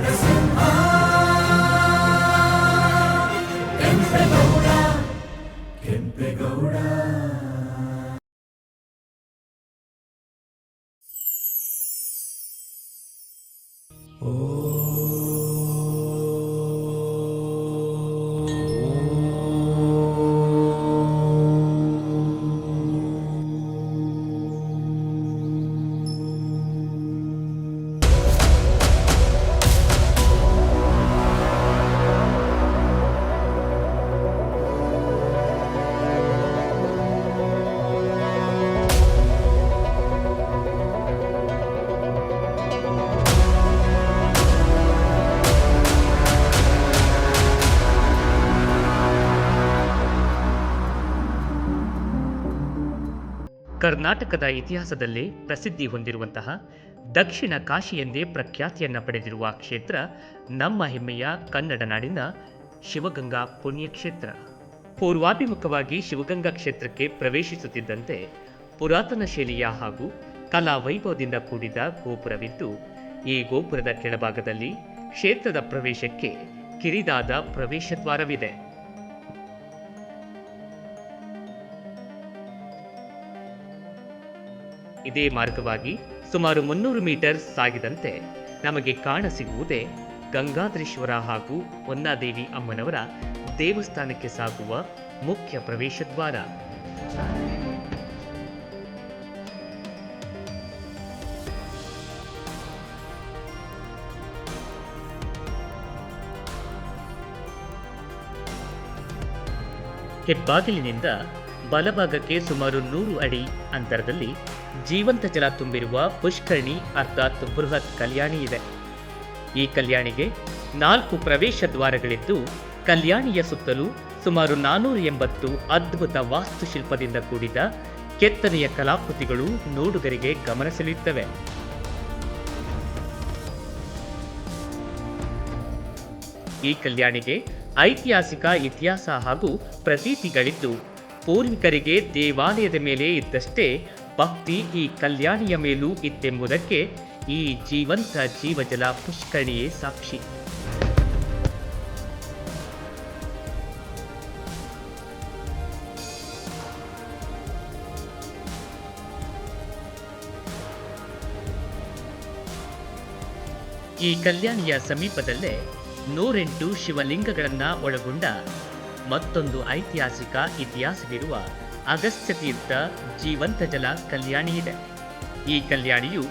Madison. ಕರ್ನಾಟಕದ ಇತಿಹಾಸದಲ್ಲಿ ಪ್ರಸಿದ್ಧಿ ಹೊಂದಿರುವಂತಹ ದಕ್ಷಿಣ ಕಾಶಿ ಎಂದೇ ಪ್ರಖ್ಯಾತಿಯನ್ನು ಪಡೆದಿರುವ ಕ್ಷೇತ್ರ ನಮ್ಮ ಹೆಮ್ಮೆಯ ಕನ್ನಡ ನಾಡಿನ ಶಿವಗಂಗಾ ಪುಣ್ಯಕ್ಷೇತ್ರ. ಪೂರ್ವಾಭಿಮುಖವಾಗಿ ಶಿವಗಂಗಾ ಕ್ಷೇತ್ರಕ್ಕೆ ಪ್ರವೇಶಿಸುತ್ತಿದ್ದಂತೆ ಪುರಾತನ ಶೈಲಿಯ ಹಾಗೂ ಕಲಾ ವೈಭವದಿಂದ ಕೂಡಿದ ಗೋಪುರವಿದ್ದು, ಈ ಗೋಪುರದ ಕೆಳಭಾಗದಲ್ಲಿ ಕ್ಷೇತ್ರದ ಪ್ರವೇಶಕ್ಕೆ ಕಿರಿದಾದ ಪ್ರವೇಶ ಇದೇ ಮಾರ್ಗವಾಗಿ ಸುಮಾರು ಮುನ್ನೂರು ಮೀಟರ್ ಸಾಗಿದಂತೆ ನಮಗೆ ಕಾಣಸಿಗುವುದೇ ಗಂಗಾಧರೇಶ್ವರ ಹಾಗೂ ಹೊನ್ನಾದೇವಿ ಅಮ್ಮನವರ ದೇವಸ್ಥಾನಕ್ಕೆ ಸಾಗುವ ಮುಖ್ಯ ಪ್ರವೇಶ ದ್ವಾರ ಹೆಬ್ಬಾಗಿಲಿನಿಂದ ಬಲಭಾಗಕ್ಕೆ ಸುಮಾರು ನೂರು ಅಡಿ ಅಂತರದಲ್ಲಿ ಜೀವಂತ ಜಲ ತುಂಬಿರುವ ಪುಷ್ಕರಣಿ ಅರ್ಥಾತ್ ಬೃಹತ್ ಕಲ್ಯಾಣಿ ಇದೆ. ಈ ಕಲ್ಯಾಣಿಗೆ ನಾಲ್ಕು ಪ್ರವೇಶ ದ್ವಾರಗಳಿದ್ದು, ಕಲ್ಯಾಣಿಯ ಸುತ್ತಲೂ ಸುಮಾರು ನಾನೂರ ಎಂಬತ್ತು ಅದ್ಭುತ ವಾಸ್ತುಶಿಲ್ಪದಿಂದ ಕೂಡಿದ ಕೆತ್ತನೆಯ ಕಲಾಕೃತಿಗಳು ನೋಡುಗರಿಗೆ ಗಮನ ಸೆಳೆಯುತ್ತವೆ. ಈ ಕಲ್ಯಾಣಿಗೆ ಐತಿಹಾಸಿಕ ಇತಿಹಾಸ ಹಾಗೂ ಪ್ರತೀತಿಗಳಿದ್ದು, ಪೂರ್ವಿಕರಿಗೆ ದೇವಾಲಯದ ಮೇಲೆ ಇದ್ದಷ್ಟೇ ಭಕ್ತಿ ಈ ಕಲ್ಯಾಣಿಯ ಮೇಲೂ ಇತ್ತೆಂಬುದಕ್ಕೆ ಈ ಜೀವಂತ ಜೀವಜಲ ಪುಷ್ಕರಣಿಯೇ ಸಾಕ್ಷಿ. ಈ ಕಲ್ಯಾಣಿಯ ಸಮೀಪದಲ್ಲೇ ನೂರೆಂಟು ಶಿವಲಿಂಗಗಳನ್ನು ಒಳಗೊಂಡ ಮತ್ತೊಂದು ಐತಿಹಾಸಿಕ ಇತಿಹಾಸವಿರುವ ಅಗಸ್ತ್ಯ ತೀರ್ಥ ಜೀವಂತ ಜಲ ಕಲ್ಯಾಣಿ ಇದೆ. ಈ ಕಲ್ಯಾಣಿಯು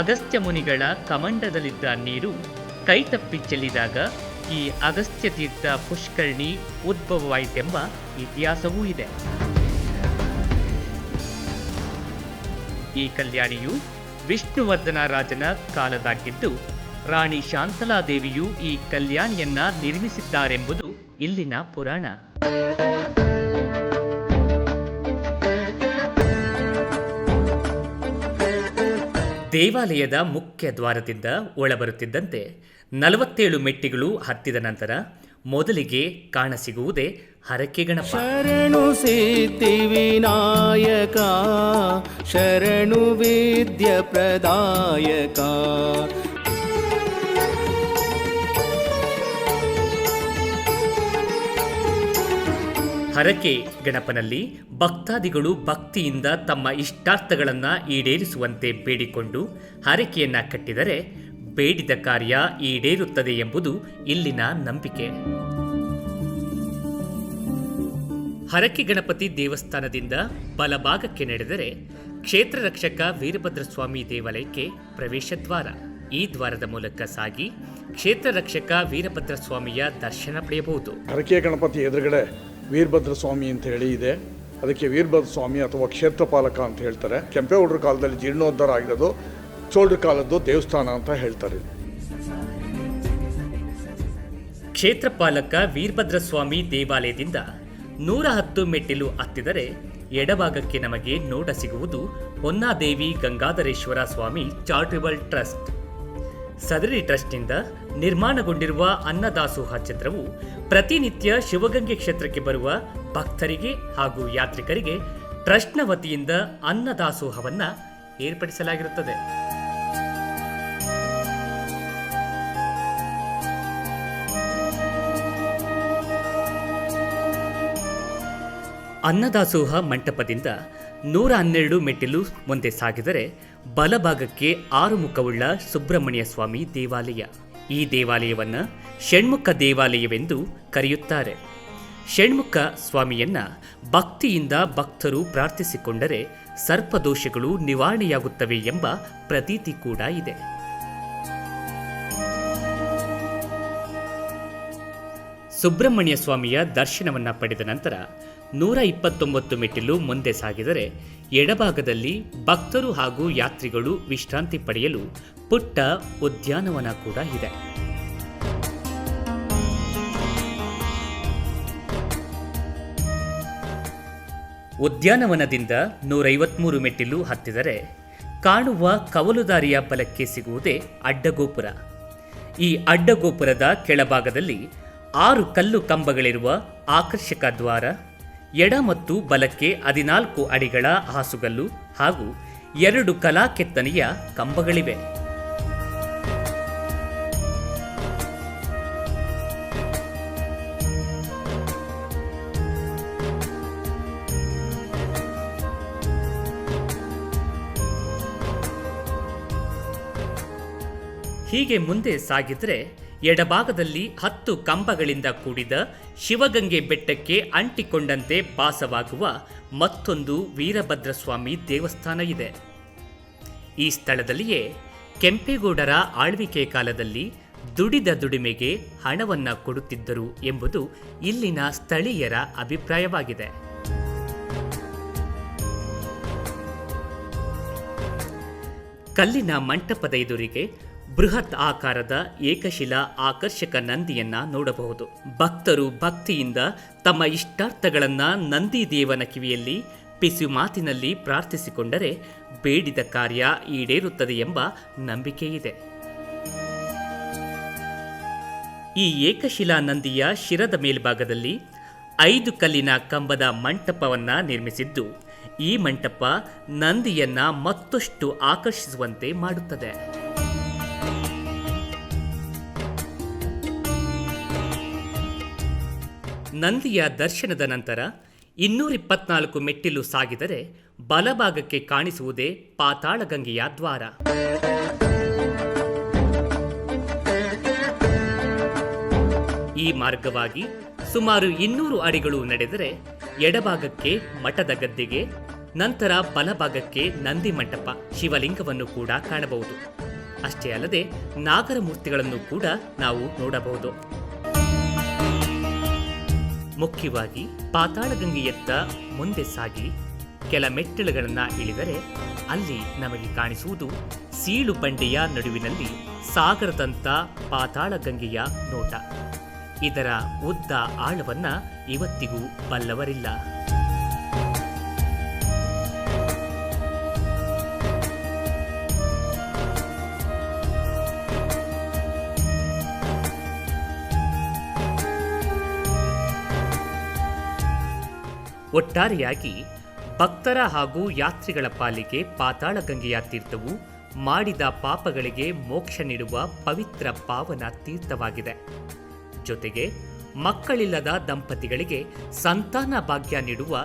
ಅಗಸ್ತ್ಯ ಮುನಿಗಳ ಕಮಂಡದಲ್ಲಿದ್ದ ನೀರು ಕೈತಪ್ಪಿ ಚೆಲ್ಲಿದಾಗ ಈ ಅಗಸ್ತ್ಯ ತೀರ್ಥ ಪುಷ್ಕರಣಿ ಉದ್ಭವವಾಯಿತೆಂಬ ಇತಿಹಾಸವೂ ಇದೆ. ಈ ಕಲ್ಯಾಣಿಯು ವಿಷ್ಣುವರ್ಧನ ರಾಜನ ಕಾಲದಾಗಿದ್ದು, ರಾಣಿ ಶಾಂತಲಾದೇವಿಯು ಈ ಕಲ್ಯಾಣಿಯನ್ನ ನಿರ್ಮಿಸಿದ್ದಾರೆಂಬುದು ಇಲ್ಲಿನ ಪುರಾಣ. ದೇವಾಲಯದ ಮುಖ್ಯ ದ್ವಾರದಿಂದ ಒಳಬರುತ್ತಿದ್ದಂತೆ ನಲವತ್ತೇಳು ಮೆಟ್ಟಿಗಳು ಹತ್ತಿದ ನಂತರ ಮೊದಲಿಗೆ ಕಾಣಸಿಗುವುದೇ ಹರಕೆ ಗಣಪ. ಶರಣು ಸಿದ್ಧಿ ವಿನಾಯಕ, ಶರಣು ವಿದ್ಯ ಪ್ರದಾಯಕ. ಹರಕೆ ಗಣಪನಲ್ಲಿ ಭಕ್ತಾದಿಗಳು ಭಕ್ತಿಯಿಂದ ತಮ್ಮ ಇಷ್ಟಾರ್ಥಗಳನ್ನು ಈಡೇರಿಸುವಂತೆ ಬೇಡಿಕೊಂಡು ಹರಕೆಯನ್ನ ಕಟ್ಟಿದರೆ ಬೇಡಿದ ಕಾರ್ಯ ಈಡೇರುತ್ತದೆ ಎಂಬುದು ಇಲ್ಲಿನ ನಂಬಿಕೆ. ಹರಕೆ ಗಣಪತಿ ದೇವಸ್ಥಾನದಿಂದ ಬಲಭಾಗಕ್ಕೆ ನಡೆದರೆ ಕ್ಷೇತ್ರ ರಕ್ಷಕ ವೀರಭದ್ರಸ್ವಾಮಿ ದೇವಾಲಯಕ್ಕೆ ಪ್ರವೇಶ ದ್ವಾರ. ಈ ದ್ವಾರದ ಮೂಲಕ ಸಾಗಿ ಕ್ಷೇತ್ರ ರಕ್ಷಕ ವೀರಭದ್ರ ಸ್ವಾಮಿಯ ದರ್ಶನ ಪಡೆಯಬಹುದು. ಹರಕೆ ಗಣಪತಿ ಎದುರುಗಡೆ ವೀರಭದ್ರ ಸ್ವಾಮಿ ಅಂತ ಹೇಳಿ ಇದೆ. ಅದಕ್ಕೆ ವೀರಭದ್ರ ಸ್ವಾಮಿ ಅಥವಾ ಕ್ಷೇತ್ರಪಾಲಕ ಅಂತ ಹೇಳ್ತಾರೆ. ಕೆಂಪೇಗೌಡರ ಕಾಲದಲ್ಲಿ ಜೀರ್ಣೋದ್ಧಾರ ಆಗಿರೋದು ಚೋಳರ ಕಾಲದ್ದು ದೇವಸ್ಥಾನ ಅಂತ ಹೇಳ್ತಾರೆ. ಕ್ಷೇತ್ರಪಾಲಕ ವೀರಭದ್ರ ಸ್ವಾಮಿ ದೇವಾಲಯದಿಂದ ನೂರ ಹತ್ತು ಮೆಟ್ಟಿಲು ಹತ್ತಿದರೆ ಎಡಭಾಗಕ್ಕೆ ನಮಗೆ ನೋಟ ಸಿಗುವುದು ಹೊನ್ನಾದೇವಿ ಗಂಗಾಧರೇಶ್ವರ ಸ್ವಾಮಿ ಚಾರಿಟಬಲ್ ಟ್ರಸ್ಟ್. ಸದರಿ ಟ್ರಸ್ಟ್ನಿಂದ ನಿರ್ಮಾಣಗೊಂಡಿರುವ ಅನ್ನದಾಸೋಹ ಚಿತ್ರವು ಪ್ರತಿನಿತ್ಯ ಶಿವಗಂಗೆ ಕ್ಷೇತ್ರಕ್ಕೆ ಬರುವ ಭಕ್ತರಿಗೆ ಹಾಗೂ ಯಾತ್ರಿಕರಿಗೆ ಟ್ರಸ್ಟ್ನ ವತಿಯಿಂದ ಅನ್ನದಾಸೋಹವನ್ನು ಏರ್ಪಡಿಸಲಾಗಿರುತ್ತದೆ. ಅನ್ನದಾಸೋಹ ಮಂಟಪದಿಂದ ನೂರ ಹನ್ನೆರಡು ಮೆಟ್ಟಿಲು ಮುಂದೆ ಸಾಗಿದರೆ ಬಲಭಾಗಕ್ಕೆ ಆರು ಮುಖವುಳ್ಳ ಸುಬ್ರಹ್ಮಣ್ಯ ಸ್ವಾಮಿ ದೇವಾಲಯ. ಈ ದೇವಾಲಯವನ್ನು ಷಣ್ಮುಖ ದೇವಾಲಯವೆಂದು ಕರೆಯುತ್ತಾರೆ. ಷಣ್ಮುಖ ಸ್ವಾಮಿಯನ್ನ ಭಕ್ತಿಯಿಂದ ಭಕ್ತರು ಪ್ರಾರ್ಥಿಸಿಕೊಂಡರೆ ಸರ್ಪದೋಷಗಳು ನಿವಾರಣೆಯಾಗುತ್ತವೆ ಎಂಬ ಪ್ರತೀತಿ ಕೂಡ ಇದೆ. ಸುಬ್ರಹ್ಮಣ್ಯ ಸ್ವಾಮಿಯ ದರ್ಶನವನ್ನ ಪಡೆದ ನಂತರ ನೂರ ಇಪ್ಪತ್ತೊಂಬತ್ತು ಮೆಟ್ಟಿಲು ಮುಂದೆ ಸಾಗಿದರೆ ಎಡಭಾಗದಲ್ಲಿ ಭಕ್ತರು ಹಾಗೂ ಯಾತ್ರಿಗಳು ವಿಶ್ರಾಂತಿ ಪಡೆಯಲು ಪುಟ್ಟ ಉದ್ಯಾನವನ ಕೂಡ ಇದೆ. ಉದ್ಯಾನವನದಿಂದ ನೂರೈವತ್ಮೂರು ಮೆಟ್ಟಿಲು ಹತ್ತಿದರೆ ಕಾಣುವ ಕವಲುದಾರಿಯ ಬಲಕ್ಕೆ ಸಿಗುವುದೇ ಅಡ್ಡಗೋಪುರ. ಈ ಅಡ್ಡಗೋಪುರದ ಕೆಳಭಾಗದಲ್ಲಿ ಆರು ಕಲ್ಲು ಕಂಬಗಳಿರುವ ಆಕರ್ಷಕ ದ್ವಾರ ಎಡ ಮತ್ತು ಬಲಕ್ಕೆ ಹದಿನಾಲ್ಕು ಅಡಿಗಳ ಹಾಸುಗಲ್ಲು ಹಾಗೂ ಎರಡು ಕಲಾ ಕೆತ್ತನೆಯ ಕಂಬಗಳಿವೆ. ಹೀಗೆ ಮುಂದೆ ಸಾಗಿದ್ರೆ ಎಡಭಾಗದಲ್ಲಿ ಹತ್ತು ಕಂಬಗಳಿಂದ ಕೂಡಿದ ಶಿವಗಂಗೆ ಬೆಟ್ಟಕ್ಕೆ ಅಂಟಿಕೊಂಡಂತೆ ಭಾಸವಾಗುವ ಮತ್ತೊಂದು ವೀರಭದ್ರಸ್ವಾಮಿ ದೇವಸ್ಥಾನ ಇದೆ. ಈ ಸ್ಥಳದಲ್ಲಿಯೇ ಕೆಂಪೇಗೌಡರ ಆಳ್ವಿಕೆ ಕಾಲದಲ್ಲಿ ದುಡಿದ ದುಡಿಮೆಗೆ ಹಣವನ್ನ ಕೊಡುತ್ತಿದ್ದರು ಎಂಬುದು ಇಲ್ಲಿನ ಸ್ಥಳೀಯರ ಅಭಿಪ್ರಾಯವಾಗಿದೆ. ಕಲ್ಲಿನ ಮಂಟಪದ ಎದುರಿಗೆ ಬೃಹತ್ ಆಕಾರದ ಏಕಶಿಲಾ ಆಕರ್ಷಕ ನಂದಿಯನ್ನ ನೋಡಬಹುದು. ಭಕ್ತರು ಭಕ್ತಿಯಿಂದ ತಮ್ಮ ಇಷ್ಟಾರ್ಥಗಳನ್ನ ನಂದಿ ದೇವನ ಕಿವಿಯಲ್ಲಿ ಪಿಸು ಮಾತಿನಲ್ಲಿ ಪ್ರಾರ್ಥಿಸಿಕೊಂಡರೆ ಬೇಡಿದ ಕಾರ್ಯ ಈಡೇರುತ್ತದೆ ಎಂಬ ನಂಬಿಕೆ ಇದೆ ಈ ಏಕಶಿಲಾ ನಂದಿಯ ಶಿರದ ಮೇಲ್ಭಾಗದಲ್ಲಿ ಐದು ಕಲ್ಲಿನ ಕಂಬದ ಮಂಟಪವನ್ನ ನಿರ್ಮಿಸಿದ್ದು, ಈ ಮಂಟಪ ನಂದಿಯನ್ನ ಮತ್ತಷ್ಟು ಆಕರ್ಷಿಸುವಂತೆ ಮಾಡುತ್ತದೆ. ನಂದಿಯ ದರ್ಶನದ ನಂತರ ಇನ್ನೂರ ಇಪ್ಪತ್ನಾಲ್ಕು ಮೆಟ್ಟಿಲು ಸಾಗಿದರೆ ಬಲಭಾಗಕ್ಕೆ ಕಾಣಿಸುವುದೇ ಪಾತಾಳಗಂಗೆಯ ದ್ವಾರ. ಈ ಮಾರ್ಗವಾಗಿ ಸುಮಾರು ಇನ್ನೂರು ಅಡಿಗಳು ನಡೆದರೆ ಎಡಭಾಗಕ್ಕೆ ಮಠದ ಗದ್ದೆಗೆ, ನಂತರ ಬಲಭಾಗಕ್ಕೆ ನಂದಿ ಮಂಟಪ, ಶಿವಲಿಂಗವನ್ನು ಕೂಡ ಕಾಣಬಹುದು. ಅಷ್ಟೇ ಅಲ್ಲದೆ ನಾಗರ ಮೂರ್ತಿಗಳನ್ನು ಕೂಡ ನಾವು ನೋಡಬಹುದು. ಮುಖ್ಯವಾಗಿ ಪಾತಾಳಗಂಗೆಯತ್ತ ಮುಂದೆ ಸಾಗಿ ಕೆಲ ಮೆಟ್ಟಿಲುಗಳನ್ನು ಇಳಿದರೆ ಅಲ್ಲಿ ನಮಗೆ ಕಾಣಿಸುವುದು ಸೀಳು ಬಂಡೆಯ ನಡುವಿನಲ್ಲಿ ಸಾಗರದಂಥ ಪಾತಾಳಗಂಗೆಯ ನೋಟ. ಇದರ ಉದ್ದ ಆಳವನ್ನ ಇವತ್ತಿಗೂ ಬಲ್ಲವರಿಲ್ಲ. ಒಟ್ಟಾರೆಯಾಗಿ ಭಕ್ತರ ಹಾಗೂ ಯಾತ್ರಿಗಳ ಪಾಲಿಗೆ ಪಾತಾಳಗಂಗೆಯ ತೀರ್ಥವು ಮಾಡಿದ ಪಾಪಗಳಿಗೆ ಮೋಕ್ಷ ನೀಡುವ ಪವಿತ್ರ ಪಾವನ ತೀರ್ಥವಾಗಿದೆ. ಜೊತೆಗೆ ಮಕ್ಕಳಿಲ್ಲದ ದಂಪತಿಗಳಿಗೆ ಸಂತಾನ ಭಾಗ್ಯ ನೀಡುವ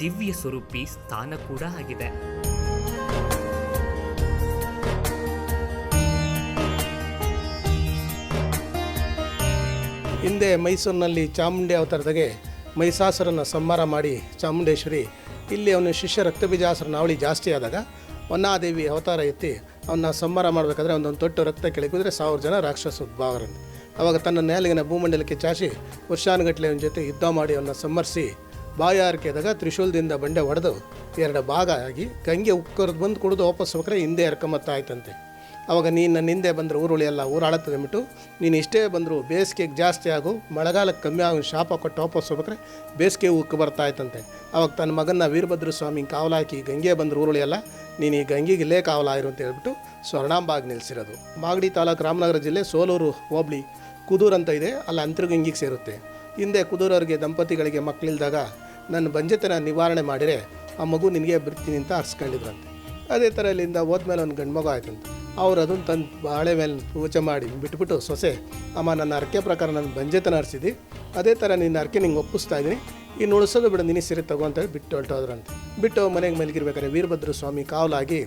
ದಿವ್ಯ ಸ್ವರೂಪಿ ಸ್ಥಾನ ಕೂಡ ಆಗಿದೆ. ಹಿಂದೆ ಮೈಸೂರಿನಲ್ಲಿ ಚಾಮುಂಡಿ ಅವತಾರದಾಗೆ ಮಹಿಷಾಸುರನ ಸಂಹಾರ ಮಾಡಿ ಚಾಮುಂಡೇಶ್ವರಿ, ಇಲ್ಲಿ ಅವನ ಶಿಷ್ಯ ರಕ್ತಬೀಜಾಸುರನ ನಾವಳಿ ಜಾಸ್ತಿ ಆದಾಗ ಹೊನ್ನಾದೇವಿ ಅವತಾರ ಎತ್ತಿ ಅವನ್ನ ಸಂಹಾರ ಮಾಡಬೇಕಾದ್ರೆ ಒಂದೊಂದು ತೊಟ್ಟು ರಕ್ತ ಕೆಳಗಿದ್ರೆ ಸಾವಿರ ಜನ ರಾಕ್ಷಸ ಭಾವರನ್ನು ಅವಾಗ ತನ್ನ ನೇಲಿಗಿನ ಭೂಮಂಡಲಕ್ಕೆ ಚಾಚಿ ವರ್ಷಾನುಗಟ್ಟಲೆ ಅವನ ಜೊತೆ ಯುದ್ಧ ಮಾಡಿ ಅವನ್ನ ಸಂಹರಿಸಿ ಬಾಯಾರಿಕೆದಾಗ ತ್ರಿಶೂಲದಿಂದ ಬಂಡೆ ಹೊಡೆದು ಎರಡು ಭಾಗ ಆಗಿ ಗಂಗೆ ಉಕ್ಕರ್ದು ಬಂದು ಕುಡಿದು ವಾಪಸ್ ಹೋಗ್ರೆ ಹಿಂದೆ ಎರ್ಕೊಂಬತ್ತಾಯ್ತಂತೆ ಅವಾಗ ನೀನು ನನ್ನ ಹಿಂದೆ ಬಂದರೆ ಊರುಳಿ ಎಲ್ಲ ಅಂದ್ಬಿಟ್ಟು ನೀನು ಇಷ್ಟೇ ಬಂದರೂ ಬೇಸಿಗೆಗೆ ಜಾಸ್ತಿ ಆಗು, ಮಳೆಗಾಲಕ್ಕೆ ಕಮ್ಮಿ ಆಗೋ, ಶಾಪ ಕೊಟ್ಟು ವಾಪಸ್ ಹೋಗ್ಬೇಕ್ರೆ ಬೇಸಿಗೆ ಉಕ್ಕು ಬರ್ತಾ ಇತ್ತಂತೆ. ಅವಾಗ ತನ್ನ ಮಗನ ವೀರಭದ್ರ ಸ್ವಾಮಿ ಕಾವಲಾಕಿ ಗಂಗೆ ಬಂದರು ಊರುಳಿ ನೀನು ಈ ಗಂಗೆಗೆ ಇಲ್ಲೇ ಕಾವಲಾಯಿರು ಅಂತ ಹೇಳ್ಬಿಟ್ಟು ಸ್ವರ್ಣಾಂಬಾಗ್ ನಿಲ್ಲಿಸಿರೋದು ಮಾಗಡಿ ತಾಲೂಕು ರಾಮನಗರ ಜಿಲ್ಲೆ ಸೋಲೂರು, ಹೋಬಳಿ, ಕುದೂರು ಅಂತ ಇದೆ, ಅಲ್ಲಿ ಅಂತರ್ಗಂಗಿಗೆ ಸೇರುತ್ತೆ. ಹಿಂದೆ ಕುದೂರವ್ರಿಗೆ ದಂಪತಿಗಳಿಗೆ ಮಕ್ಕಳಿಲ್ದಾಗ ನನ್ನ ಬಂಜೆತನ ನಿವಾರಣೆ ಮಾಡಿದರೆ ಆ ಮಗು ನಿನಗೆ ಬಿಡ್ತೀನಿ ಅಂತ ಅರ್ಸ್ಕೊಂಡಿದ್ರಂತೆ. ಅದೇ ಥರ ಇಲ್ಲಿಂದ ಹೋದ್ಮೇಲೆ ಒಂದು ಗಂಡು ಮಗು ಆಯ್ತಂತೆ. ಅವ್ರು ಅದನ್ನು ತಂದು ಬಾಳೆ ಮೇಲೆ ಪೂಜೆ ಮಾಡಿ ಬಿಟ್ಬಿಟ್ಟು ಸೊಸೆ, ಅಮ್ಮ ನನ್ನ ಅರಕೆ ಪ್ರಕಾರ ನನ್ನ ಬಂಜೆತನ ಹರಿಸಿದ್ದು ಅದೇ ಥರ ನಿನ್ನ ಅರಕೆ ನಿಂಗೆ ಒಪ್ಪಿಸ್ತಾ ಇದ್ದೀನಿ. ಇನ್ನು ಉಳಿಸೋದು ಬಿಡ ನಿನ್ನ ಸೀರೆ ತಗೋ ಬಿಟ್ಟು ಹೊರಟೋದ್ರಂತೆ. ಬಿಟ್ಟು ಮನೆಗೆ ಮಲಗಿರ್ಬೇಕಾದ್ರೆ ವೀರಭದ್ರ ಸ್ವಾಮಿ ಕಾವಲಾಗಿ,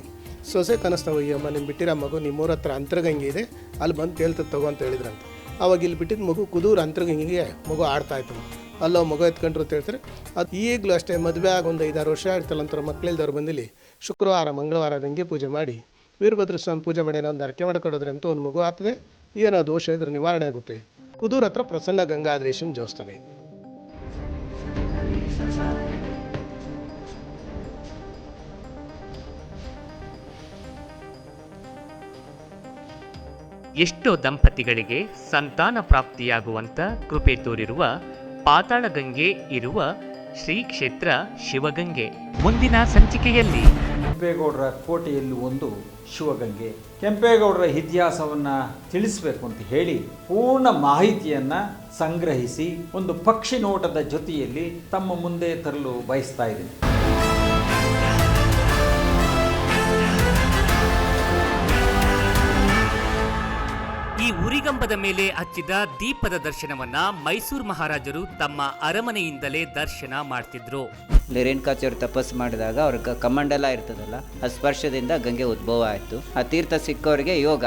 ಸೊಸೆ ಕನಸ್ತಾವ ಅಮ್ಮ ನಿಮ್ಮ ಬಿಟ್ಟಿರೋ ಮಗು ನಿಮ್ಮೂರ ಹತ್ರ ಅಂತರಗಂಗೆ ಇದೆ, ಅಲ್ಲಿ ಬಂದು ಕೇಳ್ತದೆ ತಗೋ ಅಂತ ಹೇಳಿದ್ರಂತೆ. ಅವಾಗ ಇಲ್ಲಿ ಬಿಟ್ಟಿದ್ದ ಮಗು ಕುದೂರು ಅಂತರಗಂಗಿಗೆ ಮಗು ಆಡ್ತಾ ಇತ್ತು. ಅಲ್ಲೋ ಮಗು ಎತ್ಕೊಂಡ್ರು ಅಂತ ಹೇಳ್ತಾರೆ. ಅದು ಈಗಲೂ ಅಷ್ಟೇ ಮದುವೆ ಆಗಿ ಒಂದು ಐದಾರು ವರ್ಷ ಆಡ್ತಲ್ಲ ಅಂತಾರೆ ಮಕ್ಕಳಿಲ್ದವ್ರು ಬಂದಿಲ್ಲಿ, ಶುಕ್ರವಾರ, ಮಂಗಳವಾರ ಗಂಗೆ ಪೂಜೆ ಮಾಡಿ ವೀರಭದ್ರ ಸ್ವಾಮಿ ಪೂಜೆ ಮಾಡಿ ಒಂದು ಅರಕೆ ಮಾಡ್ಕೊಡೋದ್ರೆ ಅಂತ ಒಂದು ಮಗು ಆಗ್ತದೆ. ಏನೋ ದೋಷ ಇದ್ರೆ ನಿವಾರಣೆ ಆಗುತ್ತೆ. ಕುದೂರ್ ಹತ್ರ ಪ್ರಸನ್ನ ಗಂಗಾಧರೇಶನ ದೇವಸ್ಥಾನ ಎಷ್ಟೋ ದಂಪತಿಗಳಿಗೆ ಸಂತಾನ ಪ್ರಾಪ್ತಿಯಾಗುವಂತ ಕೃಪೆ ತೋರಿರುವ ಪಾತಾಳಗಂಗೆ ಇರುವ ಶ್ರೀ ಕ್ಷೇತ್ರ ಶಿವಗಂಗೆ. ಮುಂದಿನ ಸಂಚಿಕೆಯಲ್ಲಿ ಕೆಂಪೇಗೌಡರ ಕೋಟೆಯಲ್ಲಿ ಒಂದು ಶಿವಗಂಗೆ. ಕೆಂಪೇಗೌಡರ ಇತಿಹಾಸವನ್ನು ತಿಳಿಸಬೇಕು ಅಂತ ಹೇಳಿ ಪೂರ್ಣ ಮಾಹಿತಿಯನ್ನು ಸಂಗ್ರಹಿಸಿ ಒಂದು ಪಕ್ಷಿ ನೋಟದ ಜೊತೆಯಲ್ಲಿ ತಮ್ಮ ಮುಂದೆ ತರಲು ಬಯಸ್ತಾ ಇದ್ದೀನಿ. ಈ ಉರಿಗಂಬದ ಮೇಲೆ ಹಚ್ಚಿದ ದೀಪದ ದರ್ಶನವನ್ನ ಮೈಸೂರು ಮಹಾರಾಜರು ತಮ್ಮ ಅರಮನೆಯಿಂದಲೇ ದರ್ಶನ ಮಾಡ್ತಿದ್ರು. ರೇಣುಕಾಚಾರ್ಯ ತಪಸ್ಸು ಮಾಡಿದಾಗ ಅವ್ರ ಕಮಂಡಲ ಇರ್ತದಲ್ಲ, ಆ ಸ್ಪರ್ಶದಿಂದ ಗಂಗೆ ಉದ್ಭವ ಆಯಿತು. ಆ ತೀರ್ಥ ಸಿಕ್ಕವರಿಗೆ ಯೋಗ.